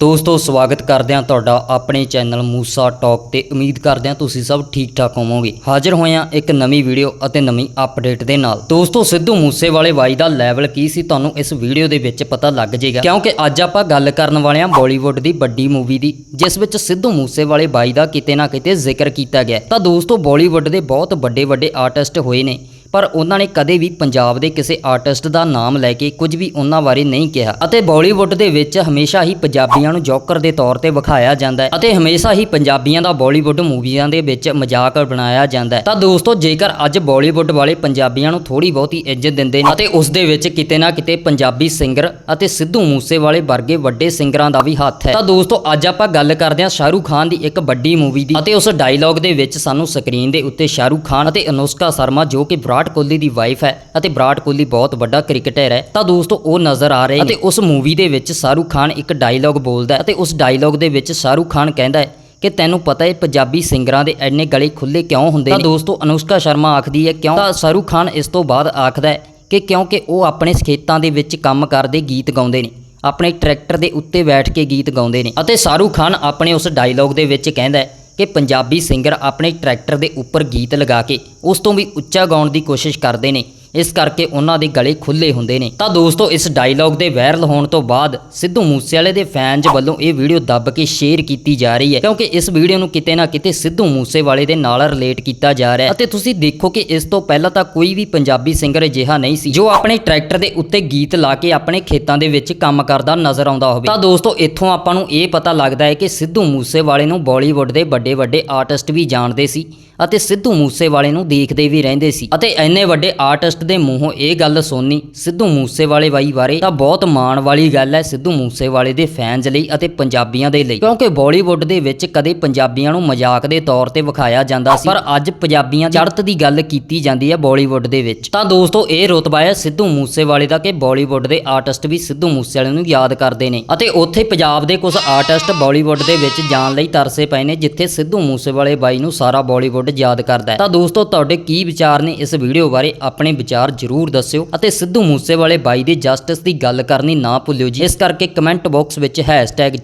ਦੋਸਤੋ, ਸਵਾਗਤ ਕਰਦੇ ਹਾਂ ਤੁਹਾਡਾ ਆਪਣੇ ਚੈਨਲ ਮੂਸਾ ਟਾਕ ਤੇ ਉਮੀਦ ਕਰਦੇ ਹਾਂ ਤੁਸੀਂ ਸਭ ਠੀਕ ਠਾਕ ਹੋਵੋਗੇ। ਹਾਜ਼ਰ ਹੋਏ ਹਾਂ ਇੱਕ ਨਵੀਂ ਵੀਡੀਓ ਅਤੇ ਨਵੀਂ ਅਪਡੇਟ ਦੇ ਨਾਲ। ਦੋਸਤੋ, ਸਿੱਧੂ ਮੂਸੇਵਾਲੇ ਬਾਈ ਦਾ ਲੈਵਲ ਕੀ ਸੀ ਤੁਹਾਨੂੰ ਇਸ ਵੀਡੀਓ ਦੇ ਵਿੱਚ ਪਤਾ ਲੱਗ ਜਾਏਗਾ। ਕਿਉਂਕਿ ਅੱਜ ਆਪਾਂ ਗੱਲ ਕਰਨ ਵਾਲੇ ਹਾਂ ਬਾਲੀਵੁੱਡ ਦੀ ਵੱਡੀ ਮੂਵੀ ਦੀ, ਜਿਸ ਵਿੱਚ ਸਿੱਧੂ ਮੂਸੇਵਾਲੇ ਬਾਈ ਦਾ ਕਿਤੇ ਨਾ ਕਿਤੇ ਜ਼ਿਕਰ ਕੀਤਾ ਗਿਆ। ਤਾਂ ਦੋਸਤੋ ਬਾਲੀਵੁੱਡ ਦੇ ਬਹੁਤ ਵੱਡੇ ਵੱਡੇ ਆਰਟਿਸਟ ਹੋਏ ਨੇ। ਪਰ ਉਹਨਾਂ ਨੇ ਕਦੇ ਵੀ ਪੰਜਾਬ ਦੇ ਕਿਸੇ ਆਰਟਿਸਟ ਦਾ ਨਾਮ ਲੈ ਕੇ ਕੁਝ ਵੀ ਉਹਨਾਂ ਬਾਰੇ ਨਹੀਂ ਕਿਹਾ ਅਤੇ ਬਾਲੀਵੁੱਡ ਦੇ ਵਿੱਚ ਹਮੇਸ਼ਾ ਹੀ ਪੰਜਾਬੀਆਂ ਨੂੰ ਜੋਕਰ ਦੇ ਤੌਰ ਤੇ ਵਿਖਾਇਆ ਜਾਂਦਾ ਹੈ ਅਤੇ ਹਮੇਸ਼ਾ ਹੀ ਪੰਜਾਬੀਆਂ ਦਾ ਬਾਲੀਵੁੱਡ ਮੂਵੀਆਂ ਦੇ ਵਿੱਚ ਮਜ਼ਾਕ ਬਣਾਇਆ ਜਾਂਦਾ ਹੈ। ਤਾਂ ਦੋਸਤੋ, ਜੇਕਰ ਅੱਜ ਬਾਲੀਵੁੱਡ ਵਾਲੇ ਪੰਜਾਬੀਆਂ ਨੂੰ ਥੋੜੀ ਬਹੁਤੀ ਇੱਜ਼ਤ ਦਿੰਦੇ ਨੇ ਅਤੇ ਉਸ ਦੇ ਵਿੱਚ ਕਿਤੇ ਨਾ ਕਿਤੇ ਪੰਜਾਬੀ ਸਿੰਗਰ ਅਤੇ ਸਿੱਧੂ ਮੂਸੇਵਾਲੇ ਵਰਗੇ ਵੱਡੇ ਸਿੰਗਰਾਂ ਦਾ ਵੀ ਹੱਥ ਹੈ। ਤਾਂ ਦੋਸਤੋ, ਅੱਜ ਆਪਾਂ ਗੱਲ ਕਰਦੇ ਹਾਂ ਸ਼ਾਹਰੂਖ ਖਾਨ ਦੀ ਇੱਕ ਵੱਡੀ ਮੂਵੀ ਦੀ ਅਤੇ ਉਸ ਡਾਇਲੌਗ ਦੇ ਵਿੱਚ ਸਾਨੂੰ ਸਕਰੀਨ ਦੇ ਉੱਤੇ ਸ਼ਾਹਰੂਖ ਖਾਨ ਅਤੇ ਅਨੁਸ਼ਕਾ ਸ਼ਰਮਾ ਜੋ ਕਿ ਵਿਰਾਟ ਕੋਹਲੀ ਦੀ ਵਾਈਫ ਹੈ ਅਤੇ ਵਿਰਾਟ ਕੋਹਲੀ ਬਹੁਤ ਵੱਡਾ ਕ੍ਰਿਕਟਰ ਹੈ, ਤਾਂ ਦੋਸਤੋ ਉਹ ਨਜ਼ਰ ਆ ਰਹੇ ਨੇ ਅਤੇ ਉਸ ਮੂਵੀ ਦੇ ਵਿੱਚ ਸ਼ਾਹਰੁਖ ਖਾਨ ਇੱਕ ਡਾਇਲੌਗ ਬੋਲਦਾ ਹੈ ਅਤੇ ਉਸ ਡਾਇਲੌਗ ਦੇ ਵਿੱਚ ਸ਼ਾਹਰੁਖ ਖਾਨ ਕਹਿੰਦਾ ਹੈ ਕਿ ਤੈਨੂੰ ਪਤਾ ਹੈ ਪੰਜਾਬੀ ਸਿੰਗਰਾਂ ਦੇ ਐਨੇ ਗਲੇ ਖੁੱਲੇ ਕਿਉਂ ਹੁੰਦੇ ਨੇ? ਤਾਂ ਦੋਸਤੋ ਅਨੁਸ਼ਕਾ ਸ਼ਰਮਾ ਆਖਦੀ ਹੈ, ਕਿਉਂ? ਤਾਂ ਸ਼ਾਹਰੁਖ ਖਾਨ ਇਸ ਤੋਂ ਬਾਅਦ ਆਖਦਾ ਹੈ ਕਿ ਕਿਉਂਕਿ ਉਹ ਆਪਣੇ ਖੇਤਾਂ ਦੇ ਵਿੱਚ ਕੰਮ ਕਰਦੇ ਗੀਤ ਗਾਉਂਦੇ ਨੇ, ਆਪਣੇ ਟਰੈਕਟਰ ਦੇ ਉੱਤੇ ਬੈਠ ਕੇ ਗੀਤ ਗਾਉਂਦੇ ਨੇ। ਅਤੇ ਸ਼ਾਹਰੁਖ ਖਾਨ ਆਪਣੇ ਉਸ ਡਾਇਲੌਗ ਦੇ ਵਿੱਚ ਕਹਿੰਦਾ ਹੈ ਕਿ ਪੰਜਾਬੀ ਸਿੰਗਰ ਆਪਣੇ ਟਰੈਕਟਰ ਦੇ ਉੱਪਰ ਗੀਤ ਲਗਾ ਕੇ ਉਸ ਤੋਂ ਵੀ ਉੱਚਾ ਗਾਉਣ ਦੀ ਕੋਸ਼ਿਸ਼ ਕਰਦੇ ਨੇ। ਇਸ ਕਰਕੇ ਉਹਨਾਂ ਦੇ ਗਲੇ ਖੁੱਲੇ ਹੁੰਦੇ ਨੇ। ਤਾਂ ਦੋਸਤੋ, ਇਸ ਡਾਇਲੌਗ ਦੇ ਵਾਇਰਲ ਹੋਣ ਤੋਂ ਬਾਅਦ ਸਿੱਧੂ ਮੂਸੇਵਾਲੇ ਦੇ ਫੈਨਜ਼ ਵੱਲੋਂ ਇਹ ਵੀਡੀਓ ਦੱਬ ਕੇ ਸ਼ੇਅਰ ਕੀਤੀ ਜਾ ਰਹੀ ਹੈ। ਕਿਉਂਕਿ ਇਸ ਵੀਡੀਓ ਨੂੰ ਕਿਤੇ ਨਾ ਕਿਤੇ ਸਿੱਧੂ ਮੂਸੇਵਾਲੇ ਦੇ ਨਾਲ ਰਿਲੇਟ ਕੀਤਾ ਜਾ ਰਿਹਾ ਹੈ। ਅਤੇ ਤੁਸੀਂ ਦੇਖੋ ਕਿ ਇਸ ਤੋਂ ਪਹਿਲਾਂ ਤਾਂ ਕੋਈ ਵੀ ਪੰਜਾਬੀ ਸਿੰਗਰ ਅਜਿਹਾ ਨਹੀਂ ਸੀ, ਜੋ ਆਪਣੇ ਟਰੈਕਟਰ ਦੇ ਉੱਤੇ ਗੀਤ ਲਾ ਕੇ ਆਪਣੇ ਖੇਤਾਂ ਦੇ ਵਿੱਚ ਕੰਮ ਕਰਦਾ ਨਜ਼ਰ ਆਉਂਦਾ ਹੋਵੇ। ਤਾਂ ਦੋਸਤੋ, ਇੱਥੋਂ ਆਪਾਂ ਨੂੰ ਇਹ ਪਤਾ ਲੱਗਦਾ ਹੈ ਕਿ ਸਿੱਧੂ ਮੂਸੇਵਾਲੇ ਨੂੰ ਬਾਲੀਵੁੱਡ ਦੇ ਵੱਡੇ ਵੱਡੇ ਆਰਟਿਸਟ ਵੀ ਜਾਣਦੇ ਸੀ ਅਤੇ ਸਿੱਧੂ ਮੂਸੇਵਾਲੇ ਨੂੰ ਦੇਖਦੇ ਵੀ ਰਹਿੰਦੇ ਸੀ ਅਤੇ ਐਨੇ ਵੱਡੇ ਆਰਟਿਸਟ ਦੇ ਮੂੰਹੋਂ ਇਹ ਗੱਲ ਸੁਣਨੀ ਸਿੱਧੂ ਮੂਸੇਵਾਲੇ ਬਾਈ ਬਾਰੇ ਤਾਂ ਬਹੁਤ ਮਾਣ ਵਾਲੀ ਗੱਲ ਹੈ ਸਿੱਧੂ ਮੂਸੇਵਾਲੇ ਦੇ ਫੈਨਸ ਲਈ ਅਤੇ ਪੰਜਾਬੀਆਂ ਦੇ ਲਈ। ਕਿਉਂਕਿ ਬਾਲੀਵੁੱਡ ਦੇ ਵਿੱਚ ਕਦੇ ਪੰਜਾਬੀਆਂ ਨੂੰ ਮਜ਼ਾਕ ਦੇ ਤੌਰ ਤੇ ਵਿਖਾਇਆ ਜਾਂਦਾ ਸੀ। ਪਰ ਅੱਜ ਪੰਜਾਬੀਆਂ ਦੀ ਚੜ੍ਹਤ ਦੀ ਗੱਲ ਕੀਤੀ ਜਾਂਦੀ ਹੈ ਬਾਲੀਵੁੱਡ ਦੇ ਵਿੱਚ। ਤਾਂ ਦੋਸਤੋ, ਇਹ ਰੁਤਬਾ ਹੈ ਸਿੱਧੂ ਮੂਸੇਵਾਲੇ ਦਾ ਕਿ ਬਾਲੀਵੁੱਡ ਦੇ ਆਰਟਿਸਟ ਵੀ ਸਿੱਧੂ ਮੂਸੇਵਾਲੇ ਨੂੰ ਯਾਦ ਕਰਦੇ ਨੇ। ਅਤੇ ਉੱਥੇ ਪੰਜਾਬ ਦੇ ਕੁਝ ਆਰਟਿਸਟ ਬਾਲੀਵੁੱਡ ਦੇ ਵਿੱਚ ਜਾਣ ਲਈ ਤਰਸੇ ਪਏ ਨੇ, ਜਿੱਥੇ ਸਿੱਧੂ ਮੂਸੇਵਾਲੇ ਬਾਈ ਨੂੰ ਸਾਰਾ ਬਾਲੀਵੁੱਡ ਯਾਦ ਕਰਦਾ ਹੈ। ਤਾਂ ਦੋਸਤੋ, ਤੁਹਾਡੇ ਕੀ ਵਿਚਾਰ ਨੇ ਇਸ ਵੀਡੀਓ ਬਾਰੇ? ਆਪਣੇ ਵਿਚਾਰ ਜ਼ਰੂਰ ਦੱਸਿਓ ਅਤੇ ਸਿੱਧੂ ਮੂਸੇਵਾਲੇ ਬਾਈ ਦੀ ਜਸਟਿਸ ਦੀ ਗੱਲ ਕਰਨੀ ਨਾ ਭੁੱਲਿਓ ਜੀ। ਇਸ ਕਰਕੇ ਕਮੈਂਟ ਬਾਕਸ ਵਿੱਚ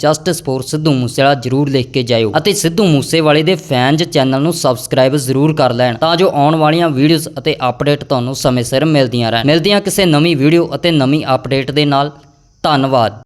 #ਜਸਟਿਸ ਫੋਰ ਸਿੱਧੂ ਮੂਸੇਵਾਲਾ ਜ਼ਰੂਰ ਲਿਖ ਕੇ ਜਾਇਓ ਅਤੇ ਸਿੱਧੂ ਮੂਸੇਵਾਲੇ ਦੇ ਫੈਨਜ਼ ਚੈਨਲ ਨੂੰ ਸਬਸਕ੍ਰਾਈਬ ਜ਼ਰੂਰ ਕਰ ਲੈਣ ਤਾਂ ਜੋ ਆਉਣ ਵਾਲੀਆਂ ਵੀਡੀਓਜ਼ ਅਤੇ ਅਪਡੇਟ ਤੁਹਾਨੂੰ ਸਮੇਂ ਸਿਰ ਮਿਲਦੀਆਂ ਰਹਿਣ। ਮਿਲਦੀਆਂ ਕਿਸੇ ਨਵੀਂ ਵੀਡੀਓ ਅਤੇ ਨਵੀਂ ਅਪਡੇਟ ਦੇ ਨਾਲ। ਧੰਨਵਾਦ।